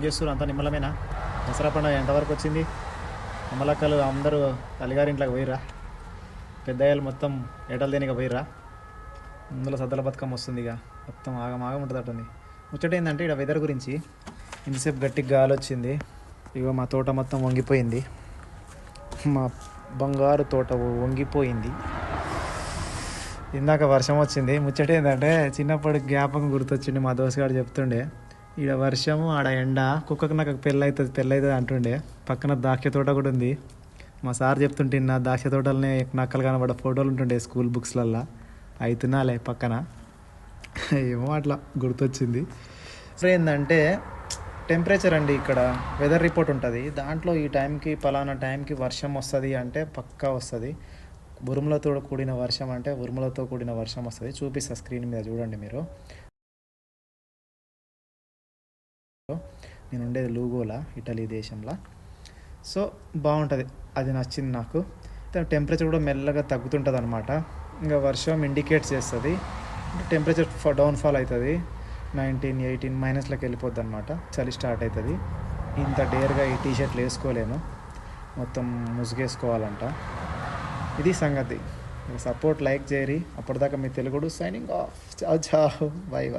ఏం చేస్తారు అంత నిమ్మలమేనా? దసరా పండుగ ఎంతవరకు వచ్చింది? అమ్మలక్కలు అందరూ తల్లిగారింట్లోకి పోయిరా పెద్దయ్యలు మొత్తం ఏటలు దేనికి పోయిరా అందులో సద్దల బతుకమ్మ వస్తుంది ఇక. మొత్తం ఆగం ఆగం ఉంటుంది అటుంది. ముచ్చట ఏంటంటే ఇక్కడ వెదర్ గురించి ఇంతసేపు గట్టిగా గాలి వచ్చింది. ఇగో మా తోట మొత్తం వంగిపోయింది. మా బంగారు తోట వంగిపోయింది. ఇందాక వర్షం వచ్చింది. ముచ్చట ఏంటంటే చిన్నప్పటి జ్ఞాపకం గుర్తొచ్చింది మా దోసగాడు చెప్తుండే. ఈడ వర్షము ఆడ ఎండ. కుక్కకు నాకు పెళ్ళి అవుతుంది పెళ్ళి అవుతుంది అంటుండే. పక్కన ద్రాక్ష తోట కూడా ఉంది. మా సార్ చెప్తుంటే నా ద్రాక్ష తోటలనే నక్కలు కనబడ ఫోటోలు ఉంటుండే స్కూల్ బుక్స్లల్లో. అవుతున్నాలే పక్కన. ఏమో అట్లా గుర్తొచ్చింది. సో ఏంటంటే టెంపరేచర్ అండి ఇక్కడ. వెదర్ రిపోర్ట్ ఉంటుంది. దాంట్లో ఈ టైంకి పలానా టైంకి వర్షం వస్తుంది అంటే పక్కా వస్తుంది. ఉరుములతో కూడిన వర్షం అంటే ఉరుములతో కూడిన వర్షం వస్తుంది. చూపిస్తా స్క్రీన్ మీద చూడండి మీరు. నేను ఉండేది లూగోలా ఇటలీ దేశంలో. సో బాగుంటుంది అది నచ్చింది నాకు. టెంపరేచర్ కూడా మెల్లగా తగ్గుతుంటుంది అనమాట ఇంకా వర్షం ఇండికేట్ చేస్తుంది. టెంపరేచర్ డౌన్ఫాల్ అవుతుంది నైన్టీన్ ఎయిటీన్ మైనస్లోకి వెళ్ళిపోద్ది అనమాట చలి స్టార్ట్ అవుతుంది ఇంత డేర్గా ఈ టీషర్ట్లు వేసుకోలేను. మొత్తం ముసుగేసుకోవాలంట. ఇది సంగతి. సపోర్ట్ లైక్ చేయరి అప్పటిదాకా మీ తెలుగుడు signing off. Ciao ciao. Bye